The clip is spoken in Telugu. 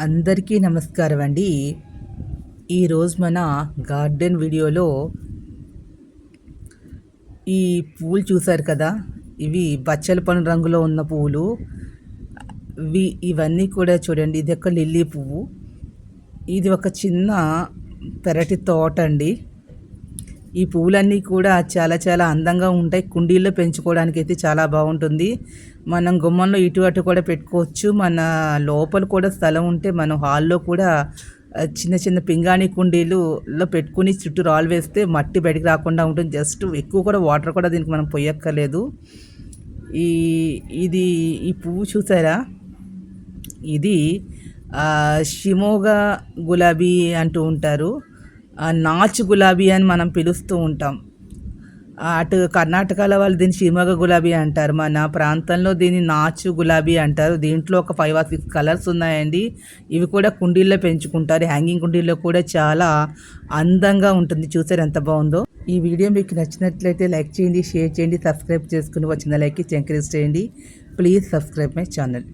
అందరికీ నమస్కారం అండి. ఈరోజు మన గార్డెన్ వీడియోలో ఈ పూలు చూసారు కదా? ఇవి బచ్చల పను రంగులో ఉన్న పువ్వులు ఇవి ఇవన్నీ కూడా చూడండి ఇది ఒక లిల్లీ పువ్వు. ఇది ఒక చిన్న పెరటి తోట అండి. ఈ పువ్వులన్నీ కూడా చాలా చాలా అందంగా ఉంటాయి. కుండీల్లో పెంచుకోవడానికి అయితే చాలా బాగుంటుంది. మనం గుమ్మంలో ఇటు అటు కూడా పెట్టుకోవచ్చు. మన లోపల కూడా స్థలం ఉంటే మనం హాల్లో కూడా చిన్న చిన్న పింగాణి కుండీలులో పెట్టుకుని చుట్టూ రాళ్ళు వేస్తే మట్టి బయటికి రాకుండా ఉంటుంది. జస్ట్ ఎక్కువ కూడా వాటర్ కూడా దీనికి మనం పొయ్యక్కర్లేదు ఈ ఇది ఈ పువ్వు చూసారా? ఇది షిమోగా గులాబీ అంటూ ఉంటారు. నాచు గులాబీ అని మనం పిలుస్తూ ఉంటాం. అటు కర్ణాటకలో వాళ్ళు దీన్ని షిమోగా గులాబీ అంటారు. మన ప్రాంతంలో దీన్ని నాచు గులాబీ అంటారు. దీంట్లో ఒక ఫైవ్ ఆర్ సిక్స్ కలర్స్ ఉన్నాయండి. ఇవి కూడా కుండీల్లో పెంచుకుంటారు. హ్యాంగింగ్ కుండీల్లో కూడా చాలా అందంగా ఉంటుంది. చూసారు ఎంత బాగుందో. ఈ వీడియో మీకు నచ్చినట్లయితే లైక్ చేయండి షేర్ చేయండి సబ్స్క్రైబ్ చేసుకుని వచ్చిన లైక్కి ఎంకరేజ్ చేయండి ప్లీజ్ సబ్స్క్రైబ్ మై ఛానల్.